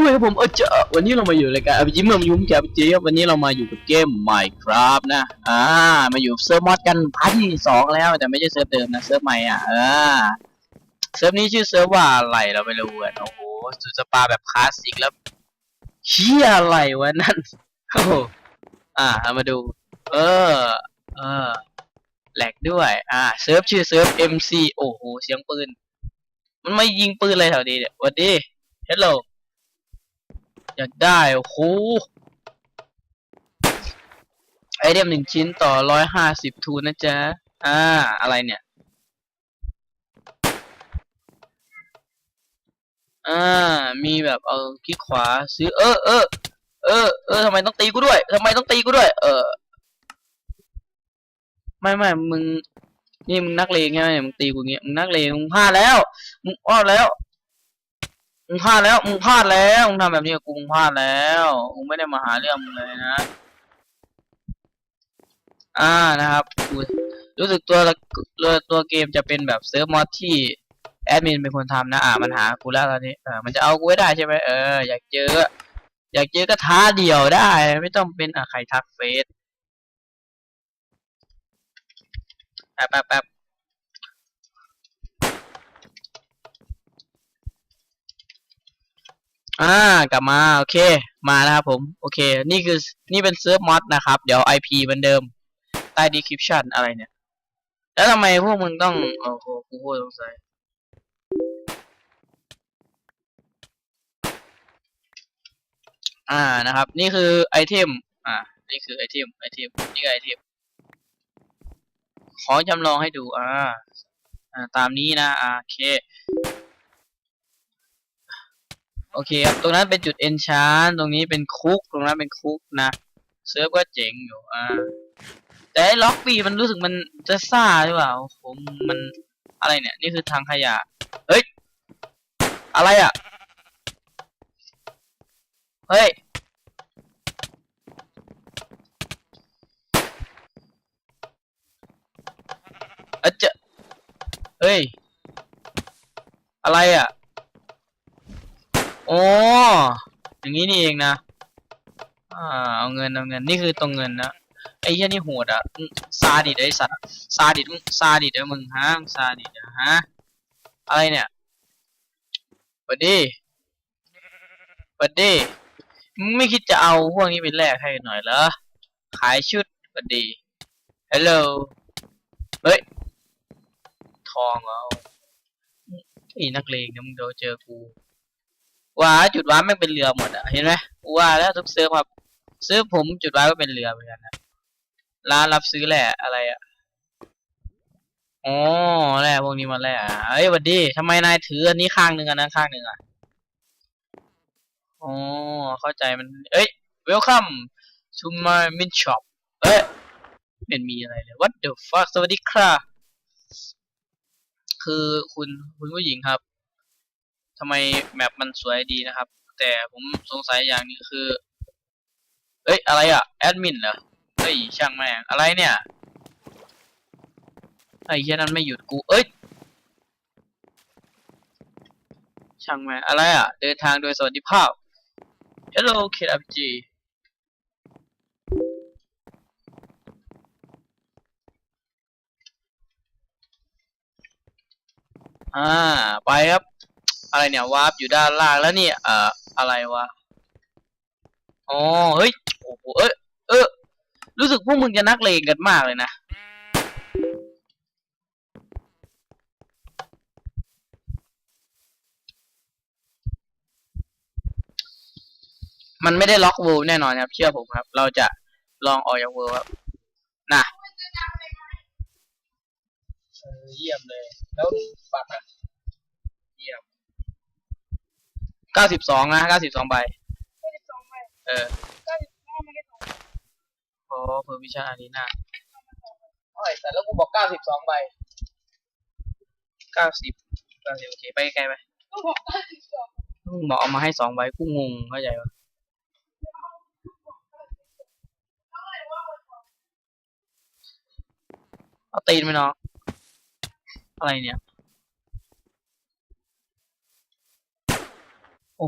ดีกันด้วยครับผมเออเจอวันนี้เรามาอยู่รายการอภิจิมเมืองยุ่มแกบจีครับวันนี้เรามาอยู่กับเกม Minecraft นะอ่ามาอยู่เซิร์ฟมอดกันพาร์ทที่สองแล้วแต่ไม่ใช่เซิร์ฟเดิมนะเซิร์ฟใหม่อะเออเซิร์ฟนี้ชื่อเซิร์ฟว่าอะไรเราไม่รู้อะโอ้โหสุดสปาแบบคลาสสิกแล้วเชี่ยอะไรวะนั่นโอ้โหอ่าเรามาดู เออเออแหลกด้วยอ่าเซิร์ฟชื่อเซิร์ฟ MC โอ้โหเสียงปืน มันไม่ยิงปืนเลยแถวนี้เนี่ยวัดดีเฮลโล อยากได้ โอ้โหไอเทมหนึ่งชิ้นต่อร้อยห้าสิบทูนนะจ๊ะ อ่า อะไรเนี่ย อ่า มีแบบเออคลิกขวาซื้อ เออเออเออเออทำไมต้องตีกูด้วยทำไมต้องตีกูด้วย เออ ไม่ไม่มึง นี่มึงนักเลงใช่ไหมมึงตีกูเงี้ย มึงนักเลงมึงพลาดแล้ว มึงพลาดแล้ว มึงพลาดแล้วมึงพลาดแล้วมึงทำแบบนี้กับกูมึงพลาดแล้วมึงไม่ได้มาหาเรื่องมึงเลยนะ อ่านะครับกูรู้สึกตัวตัวตัวเกมจะเป็นแบบเซิร์ฟมอดที่แอดมินเป็นคนทำนะ อ่ามันหากูแล้วตอนนี้เออมันจะเอากูได้ใช่ไหมเอออยากเจอ อยากเจอก็ท้าเดี่ยวได้ ไม่ต้องเป็นอะใครทักเฟซแป๊บแป๊บแป๊บ อ่ากลับมาโอเคมานะครับผม โอเค นี่คือนี่เป็นเซิร์ฟมอดนะครับ เดี๋ยว IP เหมือนเดิม ใต้ description อะไรเนี่ย แล้วทำไมพวกมึงต้อง โอ้โหกูโคตรสงสัยอ่านะครับ นี่คือไอเทม อ่า นี่คือไอเทมไอเทมนี่คือไอเทมขอจำลองให้ดูอ่าอ่า ตามนี้นะ อ่าโอเค โอเคครับ ตรงนั้นเป็นจุดเอนชานตรงนี้เป็นคุก ตรงนั้นเป็นคุกนะ เซิร์ฟก็เจ๋งอยู่ อ่า แต่ล็อกปีมันรู้สึกมันจะซ่าหรือเปล่าผมมันอะไรเนี่ย นี่คือทางขยะ เฮ้ย อะไรอะ เฮ้ยอะเจะเฮ้ย อะไรอะ โอ้อย่างนี้นี่เองนะ อ่า เอาเงินเอาเงินนี่คือตรงเงินนะไอ้เหี้ยนี่โหดอะซาดิสไอ้สัตว์ซาดิสมึงซาดิสเด้มึงฮะซาดิสอะฮะอะไรเนี่ยเปิดดิเปิดดิมึงไม่คิดจะเอาพวกนี้ไปแลกให้หน่อยเหรอขายชุดเปิดดิฮัลโหลเฮ้ยทองเอาไอ้นักเลงนี่ยมึงเดี๋ยวเจอกู ว้าจุดว้าไม่งเป็นเรือหมดอะเห็นไหมว่าแล้วทุกเซิร์ฟครับเซิร์ฟผมจุดว้าก็เป็นเรือเหมือนกันนะร้านรับซื้อแหละอะไรอะอ๋อแหละพวกนี้มาแหละเอ้ยหวัดดีทำไมนายถืออันนี้ข้างหนึ่งอันนั้นข้างหนึ่งอะอ๋อเข้าใจมัน เอ้ย welcome to my mint shop เอ้ยไม่เห็นมีอะไรเลย what the fuck สวัสดีครับคือคุณคุณผู้หญิงครับ ทำไมแมปมันสวยดีนะครับ แต่ผมสงสัยอย่างนึงคือ เอ้ยอะไรอะแอดมินเหรอเฮ้ยช่างแม่งอะไรเนี่ยไอ้เหี้ยนั้นไม่หยุดกูเอ้ยช่างแม่งอะไรอะเดินทางโดยสวัสดิภาพ Hello KFG อ่า ไปครับ อะไรเนี่ยวาร์ปอยู่ด้านล่างแล้วนี่เอ่ออะไรวะอ๋อเฮ้ยโอ้โหเอ้ยเออรู้สึกพวกมึงจะนักเลงกันมากเลยนะมันไม่ได้ล็อกเวิลแน่นอนครับ เชื่อผมครับ เราจะลองออกจากเวิลด์ครับนะเยี่ยมเลย แล้วบัตรอะเยี่ยม เก้าสิบสองนะเก้าสิบสองใบไม่ได้สองใบเออก็ไม่ได้สองพอเพอร์มิชันอารีนาโอ้ยแต่แล้วกูบอกเก้าสิบสองใบเก้าสิบเก้าสิบโอเคไปไกลไปก็บอกเก้าสิบสองมึงบอกเอามาให้สองใบกูงงเข้าใจปะเท่าไหร่ว่าวันสองเอาตีนไปเนาะอะไรเนี่ย โอ้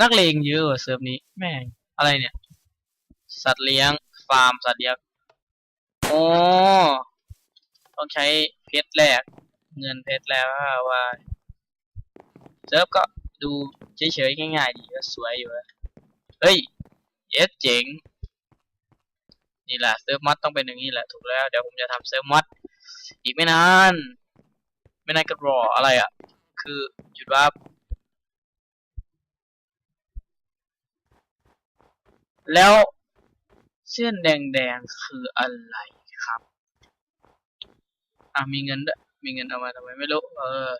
นักเลงเยอะเซิร์ฟนี้แม่งอะไรเนี่ย สัตว์เลี้ยง ฟาร์มสัตว์เลี้ยงโอ้ต้องใช้เพชรแลกเงินเพชรแล้วว่าเซิร์ฟก็ดูเฉยๆง่ายๆดีก็สวยอยู่เฮ้ยเยสเจ๋งนี่แหละเซิร์ฟมอดต้องเป็นอย่างนี้แหละถูกแล้วเดี๋ยวผมจะทำเซิร์ฟมอดอีกไม่นาน ไม่นานก็รออะไรอะ คือหยุดว่า แล้วเส้นแดงๆคืออะไรครับ อะมีเงินด้วยมีเงินเอามาทำไมไม่รู้ เออ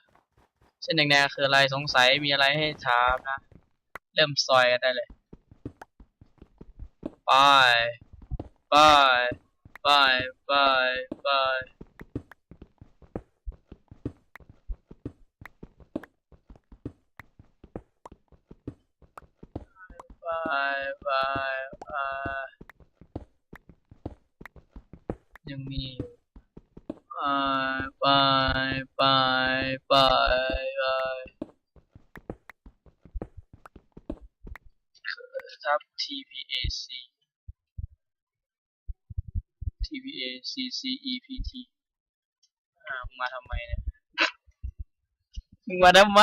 เส้นแดงๆคืออะไรสงสัยมีอะไรให้ถามนะ เริ่มซอยกันได้เลยบายบายบายบายบายบายบาย งมีอยู่ไปไปไปไปไปทับ TPAC TPACCEPT มาทำไมเนี่ยมึงมาทำไม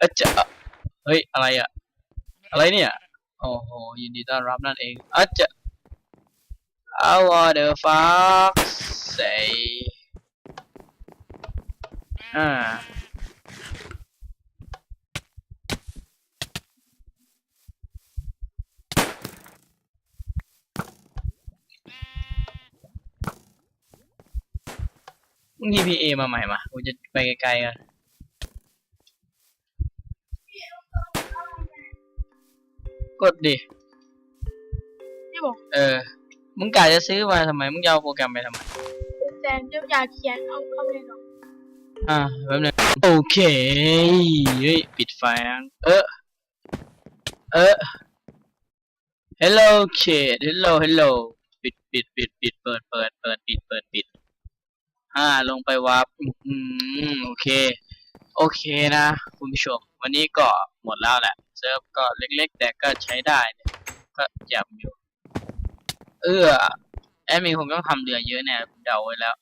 อะจะเฮ้ย อะไรอะอะไรเนี่ย โอ้โห ยินดีต้อนรับนั่นเองอาจจะ I want the fuck say อ่ามึง TPA มาใหม่มากูจะไปไกลๆกันกดดิที่บอก เออ มึงกะจะซื้อมาทำไม มึงจะเอาโปรแกรมไปทำไมแซนจะอยากเขียนเอาเข้าไปหรอกอ่าแป๊บนึงโอเคเฮ้ยปิดไฟอะเออเออ hello kid hello hello ปิดปิดปิดปิดเปิดเปิดเปิดปิดเปิดปิดอ่าลงไปวับอืมโอเค โอเคนะ คุณผู้ชม วันนี้ก็หมดแล้วแหละ เซิร์ฟก็เล็กๆ แต่ก็ใช้ได้เนี่ยก็แจ่มอยู่ เออแอดมินคงต้องทำเรือเยอะแน่เดาไว้แล้ว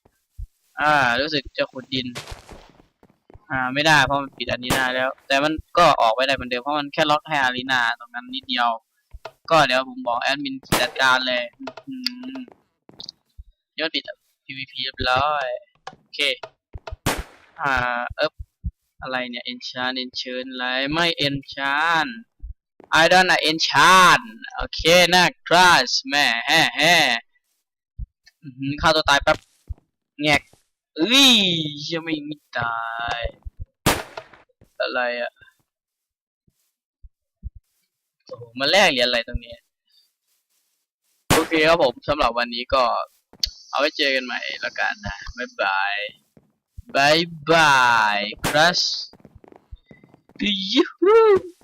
อ่า รู้สึกจะขุดดิน อ่า ไม่ได้เพราะมันปิดอารีนาแล้ว แต่มันก็ออกไปได้เหมือนเดิมเพราะมันแค่ล็อกให้อารีนาตรงนั้นนิดเดียว ก็เดี๋ยวผมบอกแอดมินจัดการเลยอืมยอดปิด PVP เรียบร้อยโอเค อ่าเอ๊บอะไรเนี่ย enchant enchant อะไรไม่ enchant I don't enchant โอเคนะ crush แม่แฮ่แฮ่อื้อหือฆ่าตัวตายแป๊บแงกเอ้ยยังไม่มีตาย อะไรอะโอ้มาแลกเหรียญอะไรตรงนี้ โอเคครับผมสำหรับวันนี้ก็ เอาไว้เจอกันใหม่ล้วกันนะ บ๊ายบาย บ๊ายบายครัชยูฮู